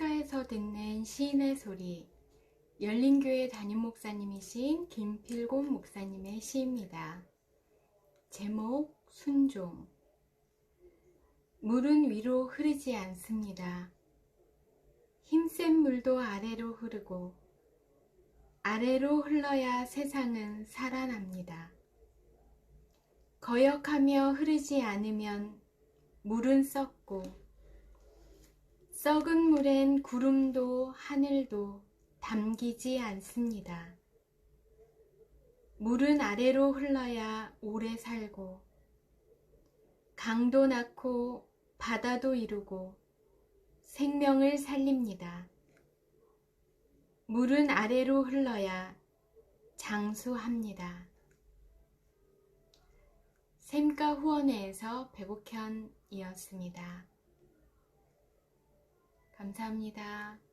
샘가에서 듣는 시인의 소리 열린교회 담임 목사님이신 김필곤 목사님의 시입니다. 제목 순종 물은 위로 흐르지 않습니다. 힘센 물도 아래로 흐르고 아래로 흘러야 세상은 살아납니다. 거역하며 흐르지 않으면 물은 썩고 썩은 물엔 구름도 하늘도 담기지 않습니다. 물은 아래로 흘러야 오래 살고 강도 낳고 바다도 이루고 생명을 살립니다. 물은 아래로 흘러야 장수합니다. 샘가 후원회에서 배곡현이었습니다. 감사합니다.